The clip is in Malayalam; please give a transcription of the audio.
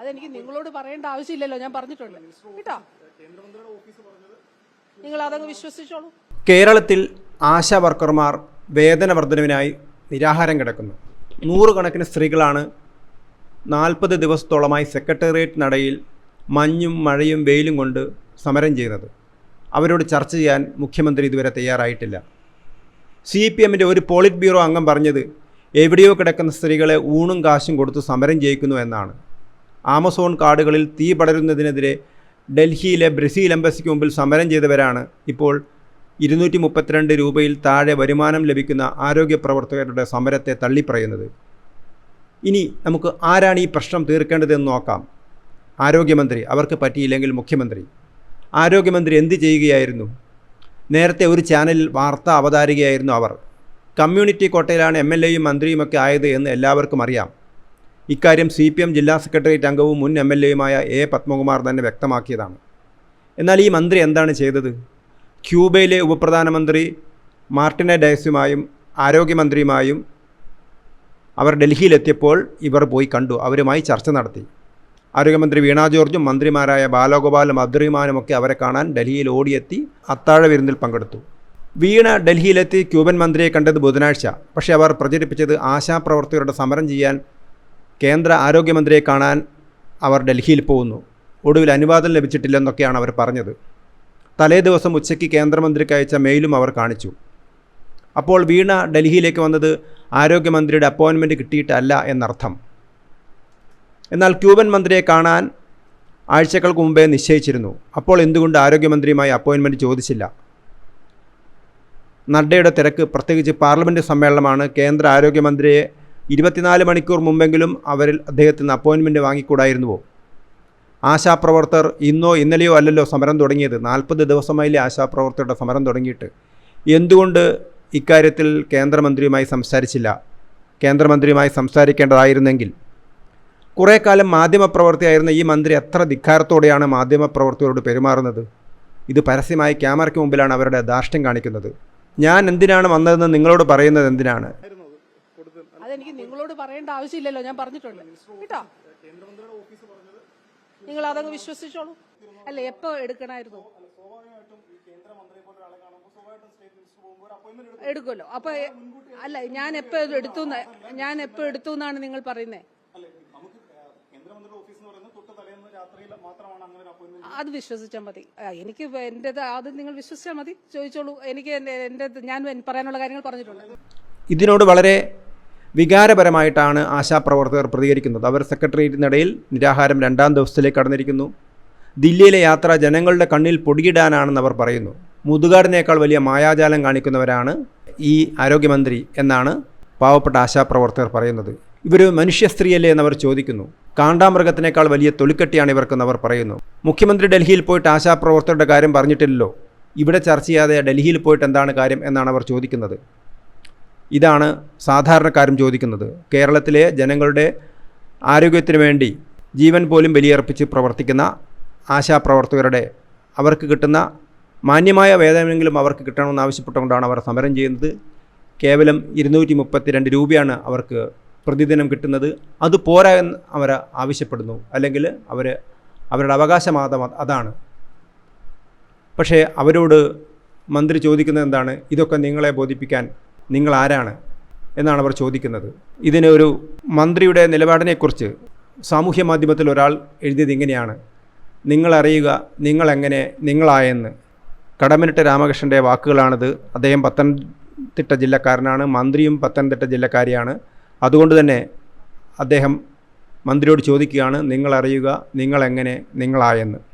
അതെനിക്ക് നിങ്ങളോട് പറയേണ്ട ആവശ്യമില്ലല്ലോ ഞാൻ പറഞ്ഞിട്ടുണ്ട്. കേട്ടോ? നിങ്ങൾ അതങ്ങ് വിശ്വസിച്ചോളൂ. കേരളത്തിൽ ആശാ വർക്കർമാർ വേതന വർധനവിനായി നിരാഹാരം കിടക്കുന്നു. നൂറുകണക്കിന് സ്ത്രീകളാണ് നാൽപ്പത് ദിവസത്തോളമായി സെക്രട്ടേറിയറ്റ് നടയിൽ മഞ്ഞും മഴയും വെയിലും കൊണ്ട് സമരം ചെയ്യുന്നത്. അവരോട് ചർച്ച ചെയ്യാൻ മുഖ്യമന്ത്രി ഇതുവരെ തയ്യാറായിട്ടില്ല. സി പി എമ്മിന്റെ ഒരു പോളിറ്റ് ബ്യൂറോ അംഗം പറഞ്ഞത് എവിടെയോ കിടക്കുന്ന സ്ത്രീകളെ ഊണും കാശും കൊടുത്ത് സമരം ചെയ്യിക്കുന്നു എന്നാണ്. ആമസോൺ കാടുകളിൽ തീ പടരുന്നതിനെതിരെ ഡൽഹിയിലെ ബ്രസീൽ എംബസിക്ക് മുമ്പിൽ സമരം ചെയ്തവരാണ് ഇപ്പോൾ ഇരുന്നൂറ്റി മുപ്പത്തിരണ്ട് രൂപയിൽ താഴെ വരുമാനം ലഭിക്കുന്ന ആരോഗ്യ പ്രവർത്തകരുടെ സമരത്തെ തള്ളിപ്പറയുന്നത്. ഇനി നമുക്ക് ആരാണ് ഈ പ്രശ്നം തീർക്കേണ്ടതെന്ന് നോക്കാം. ആരോഗ്യമന്ത്രി അവർക്ക് പറ്റിയില്ലെങ്കിൽ മുഖ്യമന്ത്രി. ആരോഗ്യമന്ത്രി എന്ത് ചെയ്യുകയായിരുന്നു? നേരത്തെ ഒരു ചാനലിൽ വാർത്ത അവതാരികയായിരുന്നു അവർ. കമ്മ്യൂണിറ്റി കോട്ടയിലാണ് എം എൽ എയും മന്ത്രിയുമൊക്കെ ആയത് എന്ന് എല്ലാവർക്കും അറിയാം. ഇക്കാര്യം സി പി എം ജില്ലാ സെക്രട്ടേറിയറ്റ് അംഗവും മുൻ എം എൽ എയുമായ എ പത്മകുമാർ തന്നെ വ്യക്തമാക്കിയതാണ്. എന്നാൽ ഈ മന്ത്രി എന്താണ് ചെയ്തത്? ക്യൂബയിലെ ഉപപ്രധാനമന്ത്രി മാർട്ടിനെ ഡയസുമായും ആരോഗ്യമന്ത്രിയുമായും അവർ ഡൽഹിയിലെത്തിയപ്പോൾ ഇവർ പോയി കണ്ടു. അവരുമായി ചർച്ച നടത്തി. ആരോഗ്യമന്ത്രി വീണ ജോർജും മന്ത്രിമാരായ ബാലഗോപാലും അബ്ദുറഹിമാനുമൊക്കെ അവരെ കാണാൻ ഡൽഹിയിൽ ഓടിയെത്തി അത്താഴ വിരുന്നിൽ പങ്കെടുത്തു. വീണ ഡൽഹിയിലെത്തി ക്യൂബൻ മന്ത്രിയെ കണ്ടത് ബുധനാഴ്ച. പക്ഷേ അവർ പ്രചരിപ്പിച്ചത് ആശാപ്രവർത്തകരുടെ സമരം ചെയ്യാൻ കേന്ദ്ര ആരോഗ്യമന്ത്രിയെ കാണാൻ അവർ ഡൽഹിയിൽ പോകുന്നു. ഒടുവിൽ അനുവാദം ലഭിച്ചിട്ടില്ലെന്നൊക്കെയാണ് അവർ പറഞ്ഞത്. തലേ ദിവസം ഉച്ചയ്ക്ക് കേന്ദ്രമന്ത്രിക്ക് അയച്ച മെയിലും അവർ കാണിച്ചു. അപ്പോൾ വീണ ഡൽഹിയിലേക്ക് വന്നത് ആരോഗ്യമന്ത്രിയുടെ അപ്പോയിൻമെന്റ് കിട്ടിയിട്ടല്ല എന്നർത്ഥം. എന്നാൽ ക്യൂബൻ മന്ത്രിയെ കാണാൻ ആഴ്ചകൾക്ക് മുമ്പേ നിശ്ചയിച്ചിരുന്നു. അപ്പോൾ എന്തുകൊണ്ട് ആരോഗ്യമന്ത്രിയുമായി അപ്പോയിൻമെന്റ് ചോദിച്ചില്ല? നഡ്ഡയുടെ തിരക്ക് പ്രത്യേകിച്ച് പാർലമെന്റ് സമ്മേളനമാണ് കേന്ദ്ര ആരോഗ്യമന്ത്രിയെ ഇരുപത്തിനാല് മണിക്കൂർ മുമ്പെങ്കിലും അവരിൽ അദ്ദേഹത്തിന് അപ്പോയിൻമെന്റ് വാങ്ങിക്കൂടായിരുന്നുവോ? ആശാപ്രവർത്തകർ ഇന്നോ ഇന്നലെയോ അല്ലല്ലോ സമരം തുടങ്ങിയത്. നാൽപ്പത് ദിവസമായില്ലേ ആശാപ്രവർത്തകരുടെ സമരം തുടങ്ങിയിട്ട്. എന്തുകൊണ്ട് ഇക്കാര്യത്തിൽ കേന്ദ്രമന്ത്രിയുമായി സംസാരിച്ചില്ല? കേന്ദ്രമന്ത്രിയുമായി സംസാരിക്കേണ്ടതായിരുന്നെങ്കിൽ. കുറേ കാലം മാധ്യമപ്രവർത്തിയായിരുന്ന ഈ മന്ത്രി എത്ര ധിക്കാരത്തോടെയാണ് മാധ്യമപ്രവർത്തകരോട് പെരുമാറുന്നത്? ഇത് പരസ്യമായി ക്യാമറയ്ക്ക് മുമ്പിലാണ് അവരുടെ ധാർഷ്ട്യം കാണിക്കുന്നത്. ഞാൻ എന്തിനാണ് വന്നതെന്ന് നിങ്ങളോട് പറയുന്നത് എന്തിനാണ്? അതെനിക്ക് നിങ്ങളോട് പറയേണ്ട ആവശ്യമില്ലല്ലോ ഞാൻ പറഞ്ഞിട്ടുണ്ട്. കേട്ടോ? നിങ്ങൾ അതങ്ങ് വിശ്വസിച്ചോളൂ. അല്ല എപ്പോ എടുക്കണായിരുന്നു? എടുക്കുമല്ലോ. അപ്പൊ അല്ല ഞാൻ എപ്പോ എടുത്തു ഞാൻ എപ്പോ എടുത്തു എന്നാണ് നിങ്ങൾ പറയുന്നത് അത് വിശ്വസിച്ചാൽ മതി. എനിക്ക് എന്റെ അത് നിങ്ങൾ വിശ്വസിച്ചാൽ മതി. ചോദിച്ചോളൂ. എനിക്ക് എന്റെ ഞാൻ പറയാനുള്ള കാര്യങ്ങൾ പറഞ്ഞിട്ടുണ്ട്. ഇതിനോട് വളരെ വികാരപരമായിട്ടാണ് ആശാപ്രവർത്തകർ പ്രതികരിക്കുന്നത്. അവർ സെക്രട്ടേറിയറ്റിനിടയിൽ നിരാഹാരം രണ്ടാം ദിവസത്തിലേക്ക് കടന്നിരിക്കുന്നു. ദില്ലിയിലെ യാത്ര ജനങ്ങളുടെ കണ്ണിൽ പൊടിയിടാനാണെന്ന് അവർ പറയുന്നു. മുതുകാടിനേക്കാൾ വലിയ മായാജാലം കാണിക്കുന്നവരാണ് ഈ ആരോഗ്യമന്ത്രി എന്നാണ് പാവപ്പെട്ട ആശാപ്രവർത്തകർ പറയുന്നത്. ഇവർ മനുഷ്യ സ്ത്രീയല്ലേ എന്നവർ ചോദിക്കുന്നു. കാണ്ടാമൃഗത്തിനേക്കാൾ വലിയ തൊലിക്കെട്ടിയാണ് ഇവർക്കെന്ന് അവർ പറയുന്നു. മുഖ്യമന്ത്രി ഡൽഹിയിൽ പോയിട്ട് ആശാപ്രവർത്തകരുടെ കാര്യം പറഞ്ഞിട്ടില്ലല്ലോ. ഇവിടെ ചർച്ച ചെയ്യാതെ ഡൽഹിയിൽ പോയിട്ട് എന്താണ് കാര്യം എന്നാണ് അവർ ചോദിക്കുന്നത്. ഇതാണ് സാധാരണക്കാരും ചോദിക്കുന്നത്. കേരളത്തിലെ ജനങ്ങളുടെ ആരോഗ്യത്തിന് വേണ്ടി ജീവൻ പോലും ബലിയർപ്പിച്ച് പ്രവർത്തിക്കുന്ന ആശാപ്രവർത്തകരുടെ അവർക്ക് കിട്ടുന്ന മാന്യമായ വേതനമെങ്കിലും അവർക്ക് കിട്ടണമെന്ന് ആവശ്യപ്പെട്ടുകൊണ്ടാണ് അവർ സമരം ചെയ്യുന്നത്. കേവലം ഇരുന്നൂറ്റി മുപ്പത്തിരണ്ട് രൂപയാണ് അവർക്ക് പ്രതിദിനം കിട്ടുന്നത്. അത് പോരാ എന്ന് അവർ ആവശ്യപ്പെടുന്നു. അല്ലെങ്കിൽ അവർ അവരുടെ അവകാശമാത അതാണ്. പക്ഷേ അവരോട് മന്ത്രി ചോദിക്കുന്നത് എന്താണ്? ഇതൊക്കെ നിങ്ങളെ ബോധിപ്പിക്കാൻ നിങ്ങൾ ആരാണ് എന്നാണ് അവർ ചോദിക്കുന്നത്. ഇതിന് ഒരു മന്ത്രിയുടെ നിലപാടിനെക്കുറിച്ച് സാമൂഹ്യ മാധ്യമത്തിൽ ഒരാൾ എഴുതിയത് ഇങ്ങനെയാണ്. നിങ്ങളറിയുക നിങ്ങളെങ്ങനെ നിങ്ങളായെന്ന്. കടമനിട്ട രാമകൃഷ്ണന്റെ വാക്കുകളാണിത്. അദ്ദേഹം പത്തനംതിട്ട ജില്ലക്കാരനാണ് മന്ത്രിയും പത്തനംതിട്ട ജില്ലക്കാരിയാണ്. അതുകൊണ്ട് തന്നെ അദ്ദേഹം മന്ത്രിയോട് ചോദിക്കുകയാണ് നിങ്ങളറിയുക നിങ്ങളെങ്ങനെ നിങ്ങളായെന്ന്.